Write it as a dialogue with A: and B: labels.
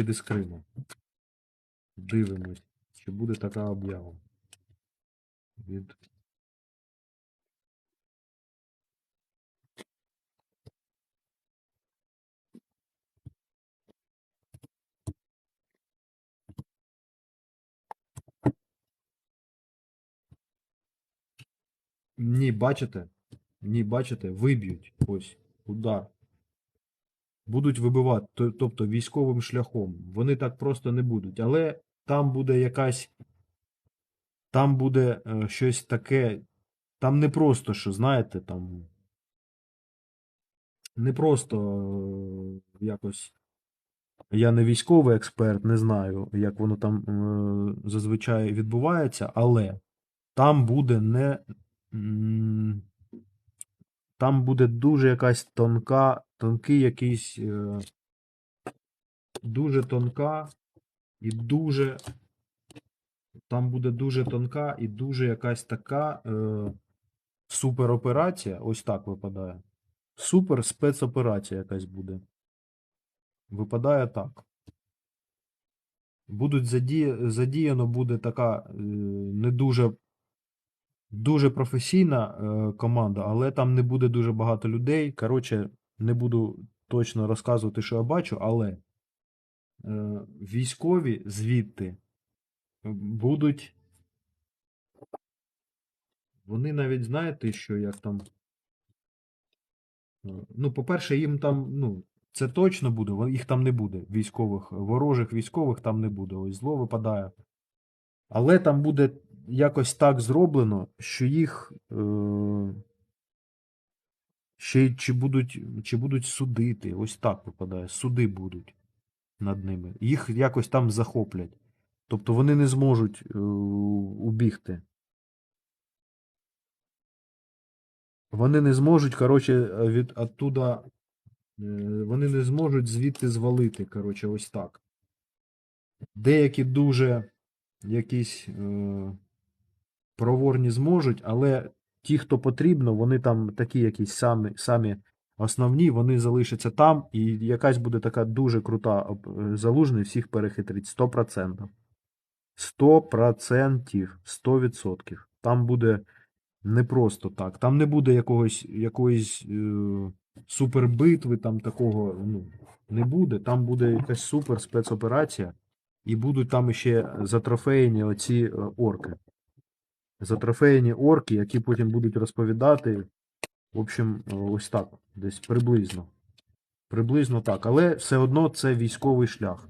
A: Піде з Криму. Дивимось, чи буде така об'ява. Від Ні, бачите? Ні, бачите, виб'ють. Ось, удар. Будуть вибивати, тобто військовим шляхом. Вони так просто не будуть. Але там буде якась. Там буде е, щось таке. Там не просто, що, знаєте, там. Не просто е, якось. Я не військовий експерт, не знаю, як воно там е, зазвичай відбувається, але там буде не. Там буде дуже якась тонка, тонкий якийсь. е, Дуже тонка і дуже. Там буде дуже тонка і дуже якась така е, супероперація. Ось так випадає. Супер спецоперація якась буде. Випадає так. Будуть заді... задіяно буде така е, не дуже, дуже професійна е, команда, але там не буде дуже багато людей. Коротше, не буду точно розказувати, що я бачу, але е, військові звідти будуть. Вони навіть знаєте, що як там. е, Ну, по-перше, їм там, ну, це точно буде, їх там не буде. Військових, ворожих військових там не буде. Ось зло випадає. Але там буде якось так зроблено, що їх е, ще й чи будуть, чи будуть судити. Ось так випадає. Суди будуть над ними. Їх якось там захоплять. Тобто вони не зможуть е, убігти. Вони не зможуть, коротше, від оттуда. е, Вони не зможуть звідти звалити, коротше, ось так. Деякі дуже якісь е, проворні зможуть, але ті, хто потрібно, вони там такі якісь самі, самі основні, вони залишаться там, і якась буде така дуже крута е, залужний всіх перехитрить 100%. 100%, 100%. Там буде не просто так. Там не буде якогось, якоїсь е, супербитви, там такого ну, не буде. Там буде якась супер спецоперація, і будуть там ще затрофеєні оці е, орки. Затрофеєні орки, які потім будуть розповідати. В общем, е, ось так, десь приблизно. Приблизно так. Але все одно це військовий шлях.